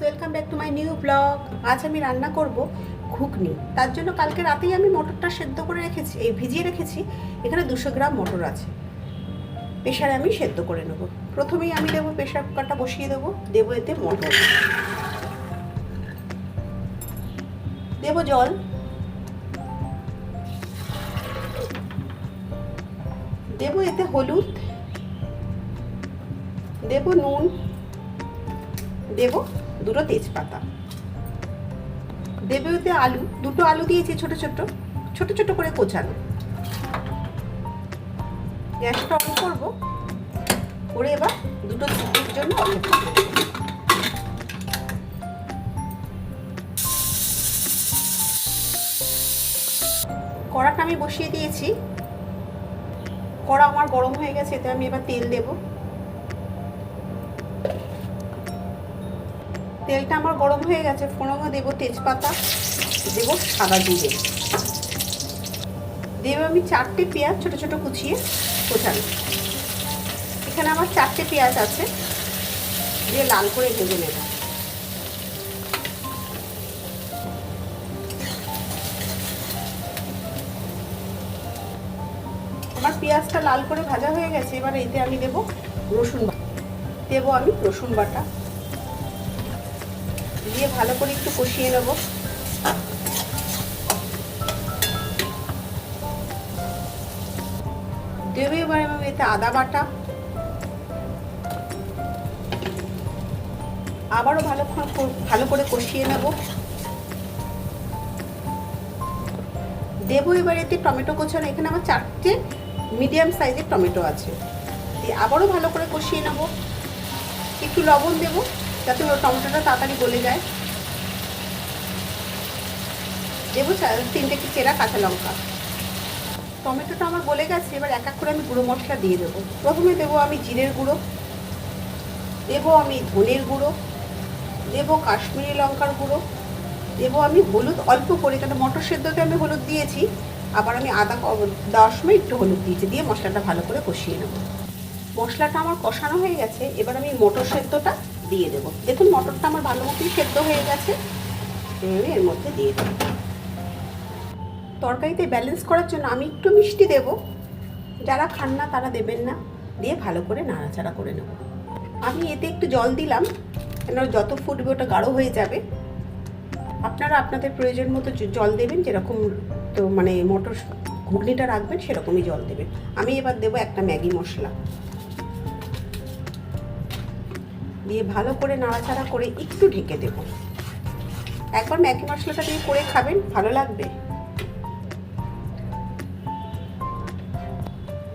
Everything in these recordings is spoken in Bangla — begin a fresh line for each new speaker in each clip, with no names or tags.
Welcome back to my new blog আজ আমি রান্না করব ঘুগনি। তার জন্য কালকে রাতেই আমি মটরটা সেদ্ধ করে রেখেছি, এই ভিজিয়ে রেখেছি। এখানে দুশো গ্রাম মটর আছে। প্রেশারে আমি সেদ্ধ করে নেব। প্রথমেই আমি দেবো প্রেশার কুকারটা বসিয়ে দেবো। দেবো এতে মটর। দেবো জল। দেবো এতে হলুদ। দেবো নুন। দেব দুটো তেজপাতা। দেবে ওতে আলু, দুটো আলু দিয়েছি ছোট ছোট ছোট ছোট করে কোচানো। গ্যাসটা অন করব, করে এবার দুটো সিটির জন্য। কড়াটা আমি বসিয়ে দিয়েছি। কড়া আমার গরম হয়ে গেছে, এতে আমি এবার তেল দেবো। তেলটা আমার গরম হয়ে গেছে। ফোড়নে দেবো তেজপাতা, দেবো সাদা জিরে। দেবো আমি চারটে পেঁয়াজ ছোট ছোট কুচিয়ে কোচানো এখানে আমার চারটে পেঁয়াজ আছে, দিয়ে লাল করে ভেজে নেব। আমার পেঁয়াজটা লাল করে ভাজা হয়ে গেছে, এবার এতে আমি দেব রসুন দেবো আমি রসুন বাটা। দিয়ে ভালো করে একটু কষিয়ে নেব। দেবে এবার আমি এতে আদা বাটা। আবারও ভালো ভালো করে কষিয়ে নেব। দেবো এবার এতে টমেটো কোচানো, এখানে আমার চারটে মিডিয়াম সাইজের টমেটো আছে। দিয়ে আবারও ভালো করে কষিয়ে নেব। একটু লবণ দেবো। যাতে টমেটোটা তাড়াতাড়ি গলে যায়। দেবো তিনটে কি চেরা কাঁচা লঙ্কা? টমেটোটা আমার গলে গেছে, এবার এক এক করে আমি গুঁড়ো মশলা দিয়ে দেবো। প্রথমে দেবো আমি জিরের গুঁড়ো, দেবো আমি ধনের গুঁড়ো, দেবো কাশ্মীরি লঙ্কার গুঁড়ো, দেবো আমি হলুদ, অল্প করে কেন মটর সেদ্ধতে আমি হলুদ দিয়েছি। আবার আমি আদা দেওয়ার সময় একটু হলুদ দিয়েছি, দিয়ে মশলাটা ভালো করে কষিয়ে নেব। মশলাটা আমার কষানো হয়ে গেছে, এবার আমি মটর সেদ্ধটা দিয়ে দেবো। দেখুন, মটরটা আমার ভালো মতোই সেদ্ধ হয়ে গেছে। আমি এর মধ্যে দিয়ে দেবো। তরকারিতে ব্যালেন্স করার জন্য আমি একটু মিষ্টি দেব। যারা খান না, তারা দেবেন না। দিয়ে ভালো করে নাড়াচাড়া করে নেব। আমি এতে একটু জল দিলাম কেন যত ফুটবে ওটা গাঢ় হয়ে যাবে। আপনারা আপনাদের প্রয়োজন মতো জল দেবেন, যেরকম তো মানে মটর ঘুগনিটা রাখবেন, সেরকমই জল দেবেন। আমি এবার দেবো একটা ম্যাগি মশলা। দিয়ে ভালো করে নাড়াচাড়া করে একটু ঢেকে দেব। একবার ম্যাগি মশলাটা দিয়ে করে খাবেন, ভালো লাগবে।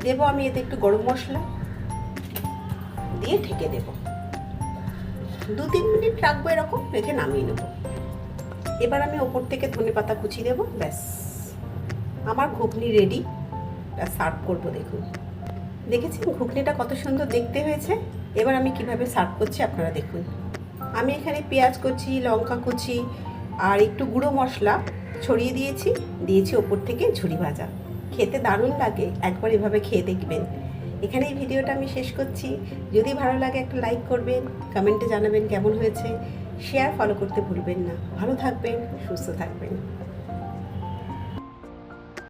দেব আমি এতে একটু গরম মশলা দিয়ে ঢেকে দেব। দু তিন মিনিট রাখব এরকম, রেখে নামিয়ে নেব। এবার আমি ওপর থেকে ধনে পাতা কুচি দেব, ব্যাস। আমার ঘুগনি রেডি সার্ভ করব দেখুন। দেখেছেন ঘুগনিটা কত সুন্দর দেখতে হয়েছে? এবার আমি কীভাবে সার্ভ করছি আপনারা দেখুন। আমি এখানে পেঁয়াজ কুচি, লঙ্কা কুচি আর একটু গুঁড়ো মশলা ছড়িয়ে দিয়েছি দিয়েছি ওপর থেকে ঝুড়ি ভাজা। খেতে দারুণ লাগে, একবার এভাবে খেয়ে দেখবেন। এখানে এই ভিডিওটা আমি শেষ করছি। যদি ভালো লাগে একটা লাইক করবেন কমেন্টে জানাবেন কেমন হয়েছে। শেয়ার ফলো করতে ভুলবেন না। ভালো থাকবেন, সুস্থ থাকবেন।